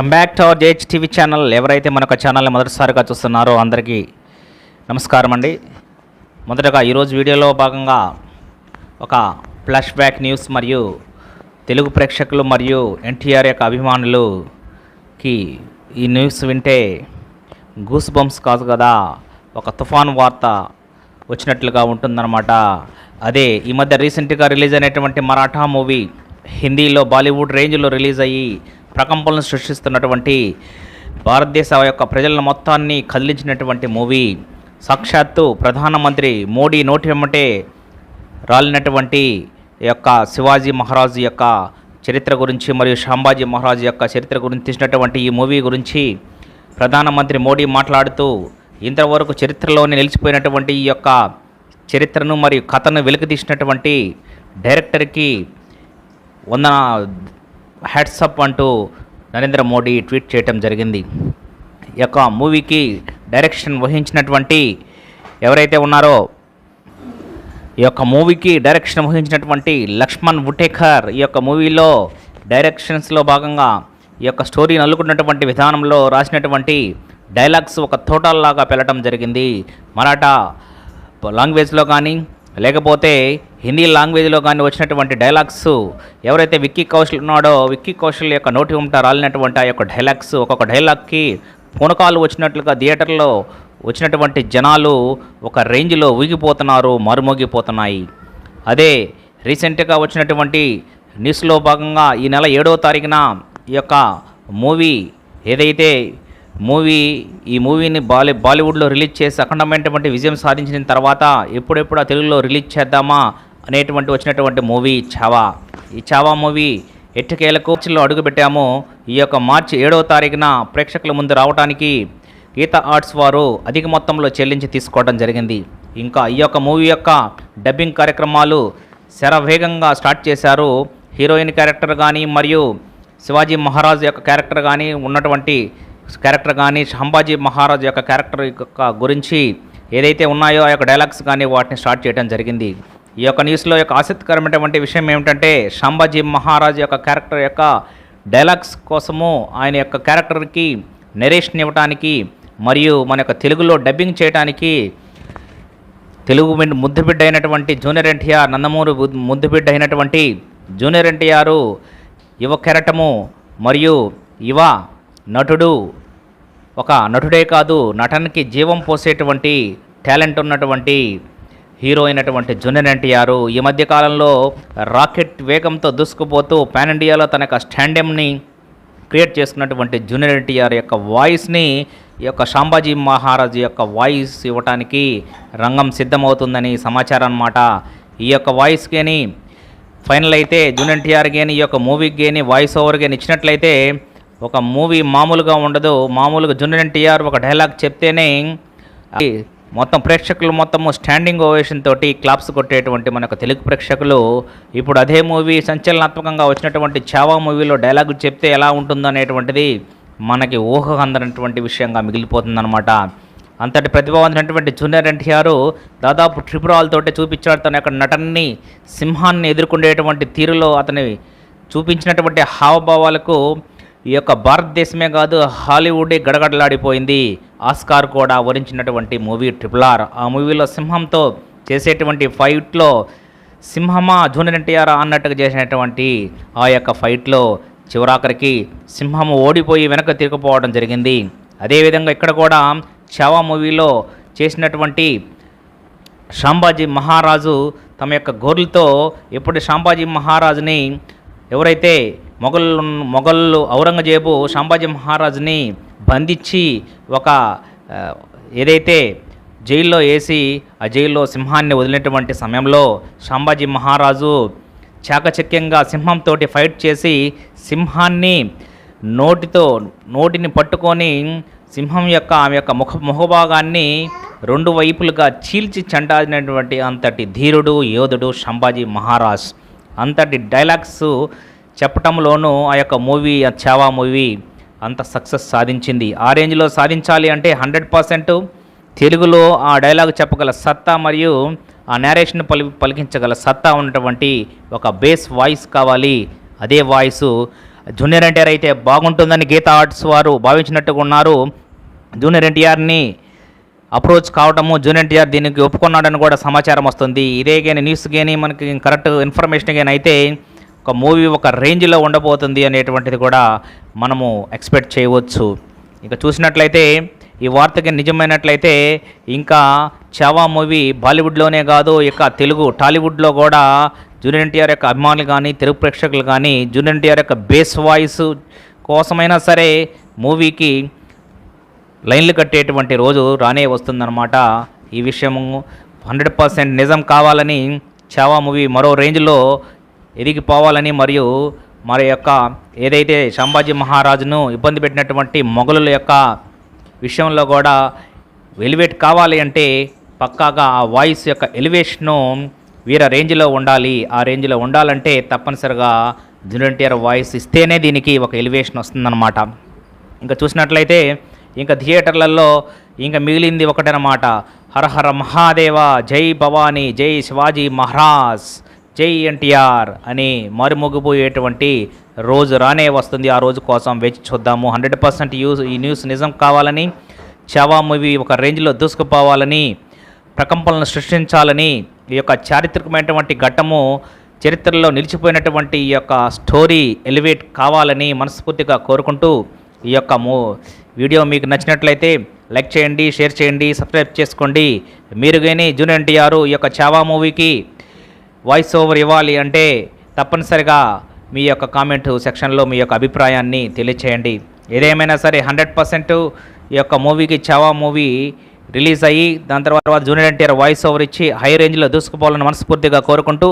Welcome back to our JH TV channel ఎవరైతే మనకు ఛానల్ని మొదటిసారిగా చూస్తున్నారో అందరికీ నమస్కారం అండి. మొదటగా ఈరోజు వీడియోలో భాగంగా ఒక ఫ్లాష్ బ్యాక్ న్యూస్ మరియు తెలుగు ప్రేక్షకులు మరియు ఎన్టీఆర్ యొక్క అభిమానులుకి ఈ న్యూస్ వింటే గూస్ బంప్స్ కాదు కదా? ఒక తుఫాన్ వార్త వచ్చినట్లుగా ఉంటుందన్నమాట. అదే ఈ మధ్య రీసెంట్గా రిలీజ్ అయినటువంటి మరాఠా మూవీ హిందీలో బాలీవుడ్ రేంజ్లో రిలీజ్ అయ్యి ప్రకంపనలు సృష్టిస్తున్నటువంటి భారతదేశ యొక్క ప్రజల మొత్తాన్ని కదిలించినటువంటి మూవీ. సాక్షాత్తు ప్రధానమంత్రి మోడీ నోటి వెంబటే రాలినటువంటి యొక్క శివాజీ మహారాజు యొక్క చరిత్ర గురించి మరియు షాంబాజీ మహారాజు యొక్క చరిత్ర గురించి తీసినటువంటి ఈ మూవీ గురించి ప్రధానమంత్రి మోడీ మాట్లాడుతూ ఇంతవరకు చరిత్రలోనే నిలిచిపోయినటువంటి ఈ యొక్క చరిత్రను మరియు కథను వెలికితీసినటువంటి డైరెక్టర్కి వందన హ్యాట్సప్ అంటూ నరేంద్ర మోడీ ట్వీట్ చేయటం జరిగింది. ఈ యొక్క మూవీకి డైరెక్షన్ వహించినటువంటి ఎవరైతే ఉన్నారో ఈ యొక్క మూవీకి డైరెక్షన్ వహించినటువంటి లక్ష్మణ్ వుటేకర్ ఈ యొక్క మూవీలో డైరెక్షన్స్లో భాగంగా ఈ యొక్క స్టోరీని అల్లుకున్నటువంటి విధానంలో రాసినటువంటి డైలాగ్స్ ఒక తోటల్లాగా పెళ్ళటం జరిగింది. మరాఠా లాంగ్వేజ్లో కానీ లేకపోతే హిందీ లాంగ్వేజ్లో కానీ వచ్చినటువంటి డైలాగ్స్ ఎవరైతే విక్కీ కౌశల్ ఉన్నాడో విక్కీ కౌశల్ యొక్క నోటి ఉంట రాలినటువంటి ఆ యొక్క డైలాగ్స్ ఒక్కొక్క డైలాగ్కి పూనకాలు వచ్చినట్లుగా థియేటర్లో వచ్చినటువంటి జనాలు ఒక రేంజ్లో ఊగిపోతున్నారు మరుమోగిపోతున్నాయి. అదే రీసెంట్గా వచ్చినటువంటి న్యూస్లో భాగంగా ఈ నెల ఏడవ తారీఖున ఈ యొక్క మూవీ ఏదైతే మూవీ ఈ మూవీని బాలీ బాలీవుడ్లో రిలీజ్ చేసి అఖండమైనటువంటి విజయం సాధించిన తర్వాత ఎప్పుడెప్పుడు ఆ తెలుగులో రిలీజ్ చేద్దామా అనేటువంటి వచ్చినటువంటి మూవీ చావా. ఈ చావా మూవీ ఎట్టకేలకు లో అడుగుపెట్టాము. ఈ యొక్క మార్చి ఏడవ తారీఖున ప్రేక్షకుల ముందు రావడానికి గీత ఆర్ట్స్ వారు అధిక మొత్తంలో చెల్లించి తీసుకోవడం జరిగింది. ఇంకా ఈ యొక్క మూవీ యొక్క డబ్బింగ్ కార్యక్రమాలు శరవేగంగా స్టార్ట్ చేశారు. హీరోయిన్ క్యారెక్టర్ కానీ మరియు శివాజీ మహారాజ్ యొక్క క్యారెక్టర్ కానీ ఉన్నటువంటి క్యారెక్టర్ కానీ సంభాజీ మహారాజ్ యొక్క క్యారెక్టర్ యొక్క గురించి ఏదైతే ఉన్నాయో ఆ యొక్క డైలాగ్స్ కానీ వాటిని స్టార్ట్ చేయడం జరిగింది. ఈ యొక్క న్యూస్లో యొక్క ఆసక్తికరమైనటువంటి విషయం ఏమిటంటే సంభాజీ మహారాజ్ యొక్క క్యారెక్టర్ యొక్క డైలాగ్స్ కోసము ఆయన యొక్క క్యారెక్టర్కి నెరేషన్ ఇవ్వడానికి మరియు మన యొక్క తెలుగులో డబ్బింగ్ చేయడానికి తెలుగు ముద్దుబిడ్డ అయినటువంటి జూనియర్ ఎన్టీఆర్ నందమూరి ముద్దుబిడ్డ అయినటువంటి జూనియర్ ఎన్టీఆర్ యువ కెరటము మరియు యువ నటుడు ఒక నటుడే కాదు నటనకి జీవం పోసేటువంటి టాలెంట్ ఉన్నటువంటి హీరో అయినటువంటి జూనియర్ ఎన్టీఆర్. ఈ మధ్య కాలంలో రాకెట్ వేగంతో దూసుకుపోతూ పాన్ ఇండియాలో తన యొక్క స్టాండమ్ని క్రియేట్ చేసుకున్నటువంటి జూనియర్ ఎన్టీఆర్ యొక్క వాయిస్ని ఈ యొక్క శాంబాజీ మహారాజ్ యొక్క వాయిస్ ఇవ్వటానికి రంగం సిద్ధమవుతుందని సమాచారం అన్నమాట. ఈ యొక్క వాయిస్ కానీ ఫైనల్ అయితే జూనియర్ ఎన్టీఆర్ కానీ ఈ యొక్క మూవీకి కానీ వాయిస్ ఓవర్ కానీ ఇచ్చినట్లయితే ఒక మూవీ మామూలుగా ఉండదు. మామూలుగా జున్నర్ ఎన్టీఆర్ ఒక డైలాగ్ చెప్తేనే అది మొత్తం ప్రేక్షకులు మొత్తము స్టాండింగ్ ఓవేషన్ తోటి క్లాప్స్ కొట్టేటువంటి మన తెలుగు ప్రేక్షకులు ఇప్పుడు అదే మూవీ సంచలనాత్మకంగా వచ్చినటువంటి చావా మూవీలో డైలాగ్ చెప్తే ఎలా ఉంటుందో అనేటువంటిది మనకి ఊహ అందనటువంటి విషయంగా మిగిలిపోతుందన్నమాట. అంతటి ప్రతిభావంతమైనటువంటి జూనియర్ ఎన్టీఆర్ దాదాపు ట్రిపురాలతోటి చూపించాడు. తన యొక్క నటనని సింహాన్ని ఎదుర్కొనేటువంటి తీరులో అతని చూపించినటువంటి హావభావాలకు ఈ యొక్క భారతదేశమే కాదు హాలీవుడ్ గడగడలాడిపోయింది. ఆస్కార్ కూడా వరించినటువంటి మూవీ ట్రిపుల్ ఆర్. ఆ మూవీలో సింహంతో చేసేటువంటి ఫైట్లో సింహమా జూనియర్ ఎన్టీఆర్ అన్నట్టుగా చేసినటువంటి ఆ యొక్క ఫైట్లో చివరాఖరికి సింహము ఓడిపోయి వెనక తిరిగిపోవడం జరిగింది. అదేవిధంగా ఇక్కడ కూడా చావా మూవీలో చేసినటువంటి శాంబాజీ మహారాజు తమ యొక్క గోర్లతో ఎప్పుడు శాంబాజీ మహారాజుని ఎవరైతే మొఘలు మొఘళ్ళు ఔరంగజేబు సంభాజీ మహారాజుని బంధించి ఒక ఏదైతే జైల్లో వేసి ఆ జైల్లో సింహాన్ని వదిలినటువంటి సమయంలో సంభాజీ మహారాజు చాకచక్యంగా సింహంతో ఫైట్ చేసి సింహాన్ని నోటితో నోటిని పట్టుకొని సింహం యొక్క ఆమె యొక్క ముఖ ముఖభాగాన్ని రెండు వైపులుగా చీల్చి చెండాడినటువంటి అంతటి ధీరుడు యోధుడు సంభాజీ మహారాజ్. అంతటి డైలాగ్స్ చెప్పటంలోనూ ఆ యొక్క మూవీ ఆ చావా మూవీ అంత సక్సెస్ సాధించింది. ఆ రేంజ్లో సాధించాలి అంటే హండ్రెడ్ పర్సెంట్ తెలుగులో ఆ డైలాగ్ చెప్పగల సత్తా మరియు ఆ నేరేషన్ పలి పలికించగల సత్తా ఉన్నటువంటి ఒక బేస్ వాయిస్ కావాలి. అదే వాయిస్ జూనియర్ ఎన్టీఆర్ అయితే బాగుంటుందని గీతా ఆర్ట్స్ వారు భావించినట్టుగా ఉన్నారు. జూనియర్ ఎన్టీఆర్ని అప్రోచ్ కావటము జూనియర్ ఎన్టీఆర్ దీనికి ఒప్పుకున్నాడని కూడా సమాచారం వస్తుంది. ఇదే కానీ న్యూస్ కానీ మనకి కరెక్ట్ ఇన్ఫర్మేషన్ కానీ అయితే ఒక మూవీ ఒక రేంజ్లో ఉండబోతుంది అనేటువంటిది కూడా మనము ఎక్స్పెక్ట్ చేయవచ్చు. ఇక చూసినట్లయితే ఈ వార్తకి నిజమైనట్లయితే ఇంకా చావా మూవీ బాలీవుడ్లోనే కాదు ఇక తెలుగు టాలీవుడ్లో కూడా జూనియర్ ఎన్టీఆర్ యొక్క అభిమానులు కానీ తెలుగు ప్రేక్షకులు కానీ జూనియర్ ఎన్టీఆర్ యొక్క బేస్ వాయిస్ కోసమైనా సరే మూవీకి లైన్లు కట్టేటువంటి రోజు రానే వస్తుందన్నమాట. ఈ విషయము హండ్రెడ్ పర్సెంట్ నిజం కావాలని చావా మూవీ మరో రేంజ్లో ఎదిగిపోవాలని మరియు మరి యొక్క ఏదైతే సంభాజీ మహారాజును ఇబ్బంది పెట్టినటువంటి మొఘలుల యొక్క విషయంలో కూడా ఎలివేట్ కావాలి అంటే పక్కాగా ఆ వాయిస్ యొక్క ఎలివేషను వీర రేంజ్లో ఉండాలి. ఆ రేంజ్లో ఉండాలంటే తప్పనిసరిగా జూనియర్ ఎన్టీఆర్ వాయిస్ ఇస్తేనే దీనికి ఒక ఎలివేషన్ వస్తుందన్నమాట. ఇంకా చూసినట్లయితే ఇంకా థియేటర్లలో ఇంకా మిగిలింది ఒకటనమాట హర హర మహాదేవ జై భవానీ జై శివాజీ మహారాజ్. జై ఎన్టీఆర్ అని మరుమొగిపోయేటువంటి రోజు రానే వస్తుంది. ఆ రోజు కోసం వేచి చూద్దాము. హండ్రెడ్ పర్సెంట్ యూస్ ఈ న్యూస్ నిజం కావాలని చావా మూవీ ఒక రేంజ్లో దూసుకుపోవాలని ప్రకంపనలను సృష్టించాలని ఈ యొక్క చారిత్రకమైనటువంటి ఘట్టము చరిత్రలో నిలిచిపోయినటువంటి ఈ యొక్క స్టోరీ ఎలివేట్ కావాలని మనస్ఫూర్తిగా కోరుకుంటూ ఈ యొక్క మూ వీడియో మీకు నచ్చినట్లయితే లైక్ చేయండి షేర్ చేయండి సబ్స్క్రైబ్ చేసుకోండి. మీరు కానీ జూన్ ఎన్టీఆర్ ఈ యొక్క చావా మూవీకి వాయిస్ ఓవర్ ఇవ్వాలి అంటే తప్పనిసరిగా మీ యొక్క కామెంట్ సెక్షన్లో మీ యొక్క అభిప్రాయాన్ని తెలియచేయండి. ఏదేమైనా సరే హండ్రెడ్ పర్సెంట్ ఈ యొక్క మూవీకి చావా మూవీ రిలీజ్ అయ్యి దాని తర్వాత జూనియర్ ఎన్టీఆర్ వాయిస్ ఓవర్ ఇచ్చి హై రేంజ్లో దూసుకుపోవాలని మనస్ఫూర్తిగా కోరుకుంటూ